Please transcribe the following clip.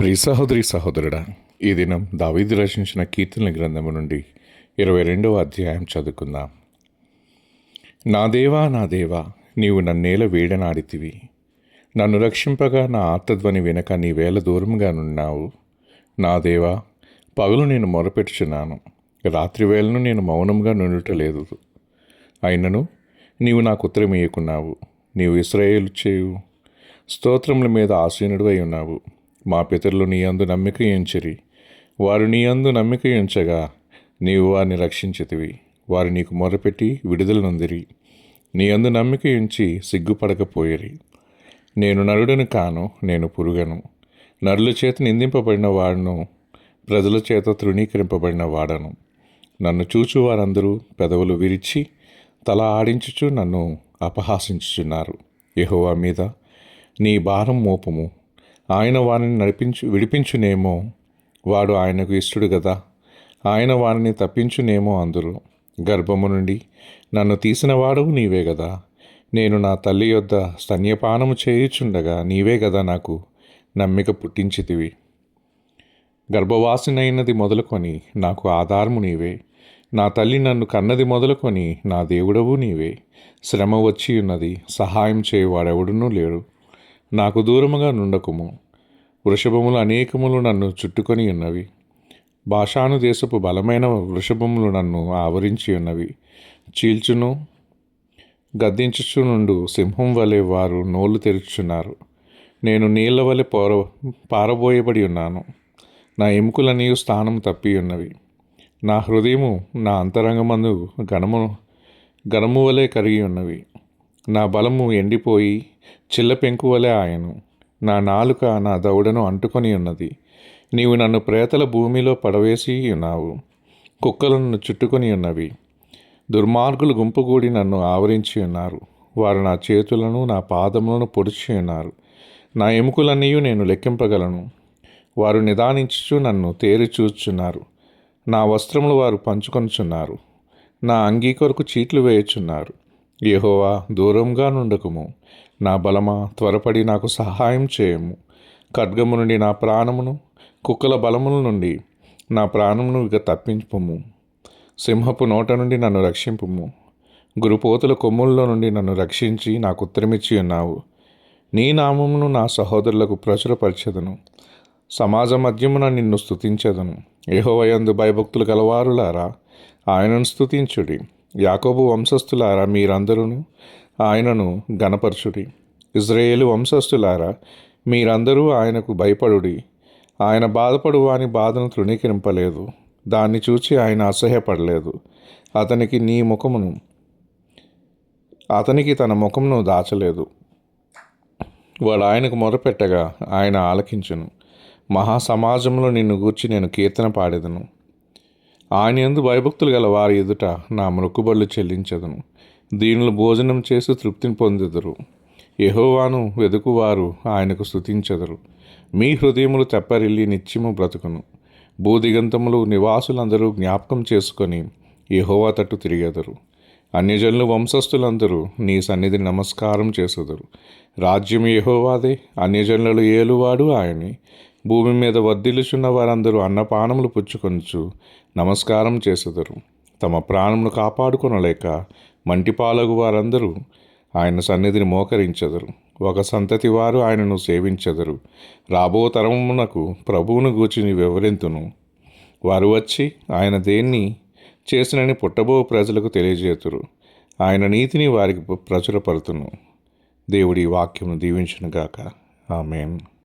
ప్రియ సహోదరి సహోదరుడా ఈ దినం దావీదు రచించిన కీర్తనల గ్రంథము నుండి ఇరవై రెండవ అధ్యాయం చదువుకుందాం. నా దేవా నా దేవా నీవు నన్నేల వేడనాడితివి. నన్ను రక్షింపగా నా ఆత్మధ్వని వెనక నీ వేల దూరంగా నున్నావు. నా దేవా పగలు నేను మొరపెట్టుచున్నాను రాత్రివేళను నేను మౌనంగా నుండుటలేదు. అయినను నీవు నాకు ఉత్తరం నీవు ఇస్రాయేలు చేయు. స్తోత్రముల మీద ఆసీనుడు అయి ఉన్నావు. మా పితరులు నీ అందు నమ్మిక ఎంచరి వారు నీ అందు నమ్మిక ఎంచగా నీవు వారిని రక్షించితివి. వారు నీకు మొరపెట్టి విడుదలనొందిరి నీ అందు నమ్మిక ఎంచి సిగ్గుపడకపోయిరి. నేను నరుడను కాను నేను పురుగను. నరుల చేత నిందింపబడిన వాడును ప్రజల చేత తృణీకరింపబడిన వాడను. నన్ను చూచు వారందరూ పెదవులు విరిచి తల ఆడించుచు నన్ను అపహాసించుచున్నారు. యహోవా మీద నీ భారం మోపము. ఆయన వారిని నడిపించు విడిపించునేమో వాడు ఆయనకు ఇష్టడు కదా ఆయన వారిని తప్పించునేమో అందరూ గర్భము నుండి నన్ను తీసినవాడు నీవే కదా నేను నా తల్లి యొద్ద స్తన్యపానము చేయుచుండగా నీవే కదా నాకు నమ్మిక పుట్టించితివి. గర్భవాసినైనది మొదలుకొని నాకు ఆధారము నీవే. నా తల్లి నన్ను కన్నది మొదలుకొని నా దేవుడవు నీవే. శ్రమ వచ్చి ఉన్నది సహాయం చేయవాడెవడునూ లేడు. నాకు దూరముగా నుండకుము. వృషభములు అనేకములు నన్ను చుట్టుకొని ఉన్నవి. భాషాను దేశపు బలమైన వృషభములు నన్ను ఆవరించి ఉన్నవి. చీల్చును గద్దించుచు నుండు సింహం వలె వారు నోళ్ళు తెరుచున్నారు. నేను నీళ్ళ వలె పోర పారబోయబడి ఉన్నాను. నా ఎముకలన్నీ స్థానం తప్పి ఉన్నవి. నా హృదయము నా అంతరంగమందు గణము గణము వలె కరిగి ఉన్నవి. నా బలము ఎండిపోయి చిల్ల పెంకు వలె ఆయను. నా నాలుక నా దౌడను అంటుకొని ఉన్నది. నీవు నన్ను ప్రేతల భూమిలో పడవేసి ఉన్నావు. కుక్కలు నన్ను చుట్టుకొని ఉన్నవి. దుర్మార్గులు గుంపుగూడి నన్ను ఆవరించి ఉన్నారు. వారు నా చేతులను నా పాదములను పొడిచి ఉన్నారు. నా ఎముకలన్నీ నేను లెక్కింపగలను. వారు నిదానించుచు నన్ను తేరి చూచున్నారు. నా వస్త్రములు వారు పంచుకొనుచున్నారు. నా అంగీ కొరకు చీట్లు వేయుచున్నారు. యహోవా దూరంగా నుండకుము. నా బలమా త్వరపడి నాకు సహాయం చేయము. ఖడ్గము నుండి నా ప్రాణమును కుక్కల బలముల నుండి నా ప్రాణమును ఇక తప్పించుము సింహపు నోట నుండి నన్ను రక్షింపుము. గురుపోతుల కొమ్ముల్లో నుండి నన్ను రక్షించి నాకు ఉత్తరమిచ్చి ఉన్నావు. నీ నామమును నా సహోదరులకు ప్రచురపరచదను. సమాజ మధ్యమున నిన్ను స్తుతించదను. ఏహోవయందు భయభక్తులు గలవారులారా ఆయనను స్థుతించుడి యాకోబు వంశస్థులారా మీరందరూ ఆయనను గణపరచుడి ఇజ్రాయేలు వంశస్థులారా మీరందరూ ఆయనకు భయపడుడి. ఆయన బాధపడు వాని బాధను తృణీకరింపలేదు. దాన్ని చూచి ఆయన అసహ్యపడలేదు. అతనికి నీ ముఖమును అతనికి తన ముఖమును దాచలేదు. వాడు ఆయనకు మొరపెట్టగా ఆయన ఆలకించును. మహాసమాజంలో నిన్ను గూర్చి నేను కీర్తన పాడేదను. ఆయన ఎందు భయభక్తులు గల వారి ఎదుట నా మొక్కుబడులు చెల్లించదును. దీనిలో భోజనం చేసి తృప్తిని పొందెదరు. యహోవాను వెదుకువారు ఆయనకు స్థుతించెదరు మీ హృదయములు తెప్పరిల్లి నిత్యము బ్రతుకును. భూదిగంతములు నివాసులందరూ జ్ఞాపకం చేసుకొని యహోవా తట్టు తిరిగెదరు. అన్యజనులు వంశస్థులందరూ నీ సన్నిధిని నమస్కారం చేసెదరు. రాజ్యం యహోవాదే అన్యజనులు ఏలువాడు ఆయనే. భూమి మీద వర్ధిల్లుచున్న వారందరూ అన్నపానములు పుచ్చుకొనుచు నమస్కారం చేసెదరు. తమ ప్రాణమును కాపాడుకొనలేక మంటిపాలగు వారందరూ ఆయన సన్నిధిని మోకరించెదరు. ఒక సంతతి వారు ఆయనను సేవించెదరు. రాబో తరమునకు ప్రభువును గూర్చి వివరింతును. వారు వచ్చి ఆయన దేన్ని చేసినని పుట్టబో ప్రజలకు తెలియజేతురు. ఆయన నీతిని వారికి ప్రచురపరుతును. దేవుడి వాక్యమును దీవించునుగాక. ఆమెన్.